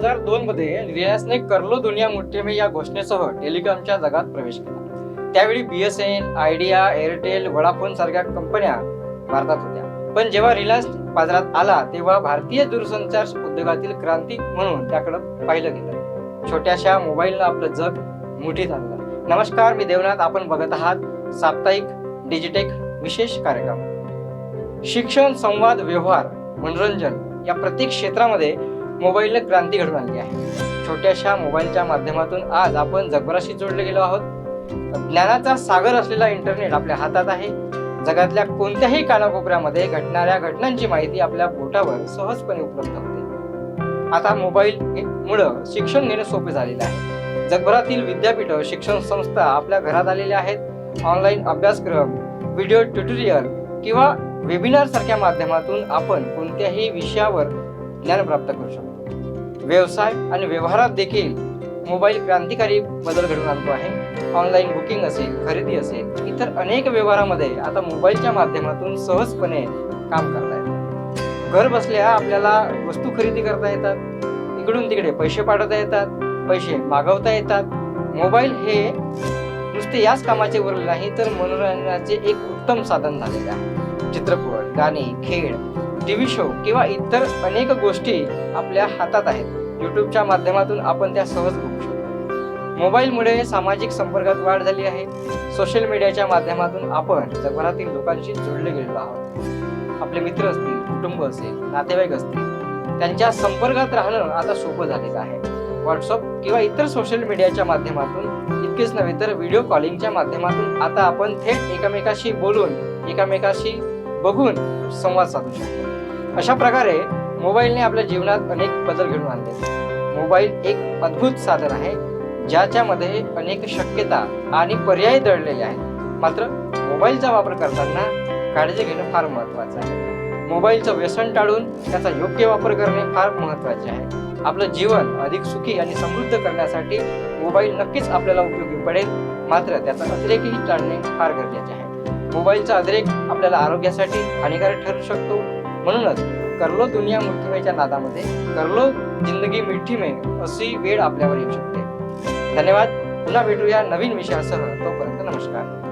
हजार दोन मध्ये रियासने करलो दुनिया मोठे में या घोषणेसह टेलिकॉमच्या जगात प्रवेश केला. त्यावेळी बीएसएन आयडिया एअरटेल वडाफोन सारख्या कंपन्या भारतात होत्या. पण जेव्हा रिलायन्स बाजारात आला तेव्हा भारतीय दूरसंचार उद्योगातील क्रांती म्हणून त्याकडे पाहिलं गेलं. छोट्याशा मोबाईलला आपलं जग मुठीत आणलं नमस्कार मी देवनाथ. आपण बघत आहात साप्ताहिक डिजिटेक विशेष कार्यक्रम. शिक्षण संवाद व्यवहार मनोरंजन या प्रत्येक क्षेत्रामध्ये मोबाईलने क्रांती घडून आणली आहे. छोट्याशा मोबाईलच्या माध्यमातून आज आपण जगभराशी जोडले गेलो आहोत. ज्ञानाचा सागर असलेला इंटरनेट आपल्या हातात आहे. जगातल्या कोणत्याही कानाकोपऱ्यामध्ये घडणाऱ्या घटनांची माहिती आपल्या बोटावर सहजपणे उपलब्ध होते. आता मोबाईल मुळे शिक्षण घेणं सोपे झालेलं आहे. जगभरातील विद्यापीठ शिक्षण संस्था आपल्या घरात आलेल्या आहेत. ऑनलाईन अभ्यासक्रम व्हिडिओ ट्युटोरियल किंवा वेबिनार सारख्या माध्यमातून आपण कोणत्याही विषयावर ज्ञान प्राप्त करू शकतो. व्यवसाय आणि व्यवहारात देखील मोबाईल क्रांतिकारी बदल घडून आणतो आहे. ऑनलाईन बुकिंग असेल खरेदी असेल इतर अनेक व्यवहारामध्ये आता मोबाईलच्या माध्यमातून सहजपणे काम करता येतं घर बसल्या आपल्याला वस्तू खरेदी करता येतात इकडून तिकडे पैसे पाठवता येतात पैसे मागवता येतात. मोबाईल हे नुसते याच कामाचे उरले नाही तर मनोरंजनाचे एक उत्तम साधन झालेले आहे. चित्रपट गाणे खेळ टीव्ही शो किंवा इतर अनेक गोष्टी आपल्या हातात आहेत. युट्यूबच्या माध्यमातून आपण त्या सहज बघू शकतो. मोबाईलमुळे सामाजिक संपर्कात वाढ झाली आहे. सोशल मीडियाच्या माध्यमातून आपण जगभरातील लोकांशी जोडले गेलेलो आहोत. आपले मित्र असतील कुटुंब असेल नातेवाईक असतील त्यांच्या संपर्कात राहणं आता सोपं झालेलं आहे. व्हॉट्सअप किंवा इतर सोशल मीडियाच्या माध्यमातून इतकेच नव्हे तर व्हिडिओ कॉलिंगच्या माध्यमातून आता आपण थेट एकमेकाशी बोलून एकमेकाशी बघून संवाद साधू शकतो. अशा प्रकारे मोबाईलने आपल्या जीवनात अनेक बदल घडून आणले. मोबाईल एक अद्भुत साधन आहे ज्याच्यामध्ये अनेक शक्यता आणि पर्याय दडलेले आहेत. मात्र मोबाईलचा वापर करताना काळजी घेणं फार महत्वाचं आहे. मोबाईलचं व्यसन टाळून त्याचा योग्य वापर करणे फार महत्त्वाचे आहे. आपलं जीवन अधिक सुखी आणि समृद्ध करण्यासाठी मोबाईल नक्कीच आपल्याला उपयोगी पडेल मात्र त्याचा अतिरेकही टाळणे फार गरजेचे आहे. मोबाईलचा अतिरेक आपल्याला आरोग्यासाठी हानिकारक ठरू शकतो म्हणूनच करलो दुनिया मुठीमेच्या नादामध्ये करलो जिंदगी मिठी में अशी वेळ आपल्यावर येऊ शकते. धन्यवाद. पुन्हा भेटूया नवीन विषयासह. तोपर्यंत नमस्कार.